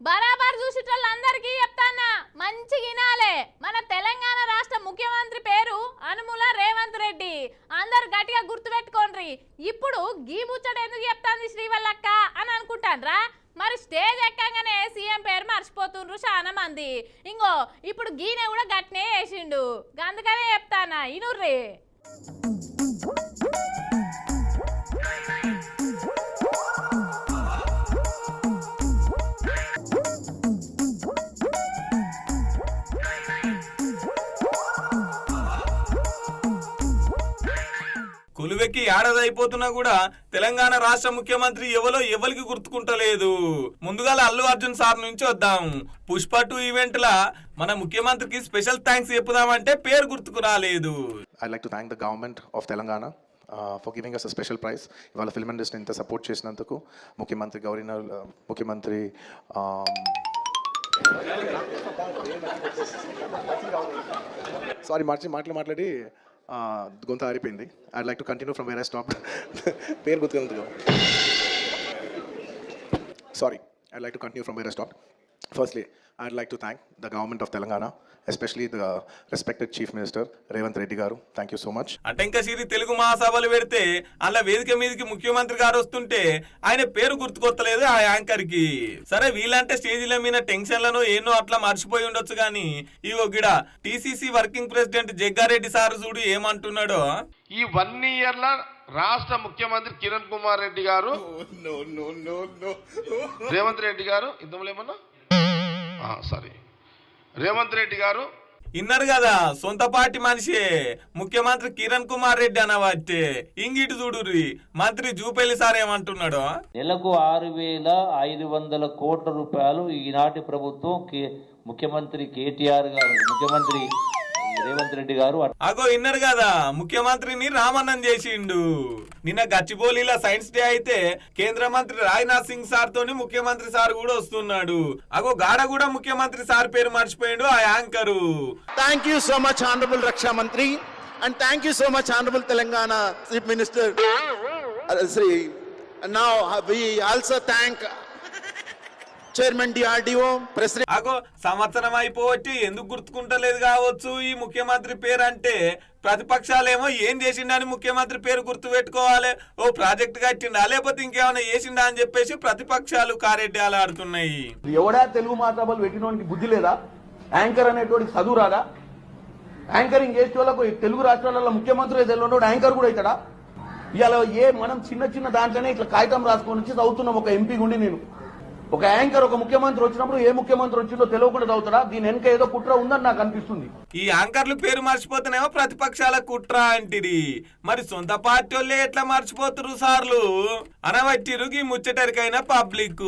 బరాబర్ చూసేటోళ్ళందరికీ చెప్తానా? మంచి వినాలే. మన తెలంగాణ రాష్ట్ర ముఖ్యమంత్రి పేరు అనుముల రేవంత్ రెడ్డి. అందరు గట్టిగా గుర్తుపెట్టుకోండి ఇప్పుడు గీ ముచ్చట ఎందుకు చెప్తాంది శ్రీవల్లక్క అని అనుకుంటాన్రా మరి స్టేజ్ ఎక్కగానే సీఎం పేరు మర్చిపోతుండ్రు చాలా మంది. ఇంగో ఇప్పుడు గీనే కూడా గట్నే వేసిండు అందుకనే చెప్తానా? ఇనుర్రీ. ఏడాదైపోతున్నా అయిపోతున్నా కూడా తెలంగాణ రాష్ట్ర ముఖ్యమంత్రి ఎవలో ఎవరికి గుర్తుకుంటలేదు. ముందుగా అల్లు అర్జున్ సార్ నుంచి వద్దాం. పుష్ప టూ ఈవెంట్ లా మన ముఖ్యమంత్రికి స్పెషల్ థ్యాంక్స్ చెప్పుదామంటే పేరు గుర్తుకు రాలేదు. I like to thank the government of Telangana for giving us a special prize ఇవాళ ఫిల్మ్ ఇండస్ట్రీ ఇంత సపోర్ట్ చేసినందుకు ముఖ్యమంత్రి గవర్నర్ uh, ముఖ్యమంత్రి um, సారీ మార్చి మాటలు మాట్లాడి గొంత ఆరిపోయింది. I like to continue from where I stop పేరు గుర్తుంది sorry I like to continue from where I stop Firstly, I'd like to thank the government of Telangana, especially the respected Chief Minister Revant Reddy Garu. Thank you so much. అంటే ఇంకా సిరి తెలుగు మహాసభలు పెడితే అలా వేదిక మీదకి ముఖ్యమంత్రి గారు వస్తుంటే ఆయన పేరు గుర్తుకొత్తలేదు ఆ యాంకర్కి సరే వీళ్ళంటే స్టేజీల మీద టెన్షన్లను ఎన్నో అట్లా మర్చిపోయి ఉండొచ్చు కానీ ఈ గిడ TCC working president Jaggareddy sir చూడు ఏమంటున్నాడో ఈ వన్ ఇయర్ ల రాష్ట్ర ముఖ్యమంత్రి కిరణ్ కుమార్ రెడ్డి గారు రేవంత్ రెడ్డి గారు ఇంతలో ఏమన్నా? సారీ రేవంత్ రెడ్డి గారు ఇన్నారు కదా సొంత పార్టీ మనిషే. ముఖ్యమంత్రి కిరణ్ కుమార్ రెడ్డి అనవచ్చే ఇంగిటి చూడుర్రి. మంత్రి జూపల్లి సార్ ఏమంటున్నాడో? నెలకు ఆరు వేల ఐదు వందల కోట్ల రూపాయలు ఈనాటి ప్రభుత్వం కే- ముఖ్యమంత్రి కేటీఆర్ గారు ముఖ్యమంత్రి రేవంత్ రెడ్డి గారు అగో ఇన్నారు కదా ముఖ్యమంత్రిని రామన్నం చేసిండు నిన్న గచ్చిబౌలిలో సైన్స్ డే అయితే కేంద్ర మంత్రి రాజ్నాథ్ సింగ్ సార్ తోని ముఖ్యమంత్రి సార్ కూడా వస్తున్నాడు అగో గాడ కూడా ముఖ్యమంత్రి సార్ పేరు మర్చిపోయిండు ఆ anchor Thank you so much, Honorable Raksha Mantri, and thank you so much, Honorable Telangana Chief Minister. Uh, Sri. Now uh, we Chairman DRDO, President. అగో సంవత్సరం అయిపోవచ్చి ఎందుకు గుర్తుకుంటలేదు కావచ్చు ఈ ముఖ్యమంత్రి పేరు అంటే ప్రతిపక్షాలేమో ఏం చేసిండని ముఖ్యమంత్రి పేరు గుర్తు పెట్టుకోవాలి. ఓ ప్రాజెక్ట్ కట్టిండా లేకపోతే ఇంకేమైనా చేసిండా అని చెప్పేసి ప్రతిపక్షాలు కారెడ్డాలు ఆడుతున్నాయి. ఎవడా తెలుగు మాట్లాడాలి పెట్టినోనికి బుద్ధి లేదా? యాంకర్ అనేటువంటి చదువు రాదా? యాంకరింగ్ చేసే వాళ్ళకు ఈ తెలుగు రాష్ట్రాలలో ముఖ్యమంత్రి తెలియనోడు యాంకర్ కూడా అవుతాడా? ఇవాళ ఏ మనం చిన్న చిన్న దాంట్లోనే ఇట్లా కాగితం రాసుకొని వచ్చి చదువుతున్నాం ఒక ఎంపీ గుండి నేను. ఒక యాంకర్ ఒక ముఖ్యమంత్రి వచ్చినప్పుడు ఏ ముఖ్యమంత్రి వచ్చిందో తెలియకుండా చదువుతాడా దీని వెనక ఏదో కుట్ర ఉందని నాకు అనిపిస్తుంది. ఈ యాంకర్లు పేరు మర్చిపోతున్నాయో ప్రతిపక్షాల కుట్ర అంటిరి. మరి సొంత పార్టీ వాళ్ళే ఎట్లా మర్చిపోతురు సార్లు? అనవట్టిరు ఈ ముచ్చటరికైన పబ్లిక్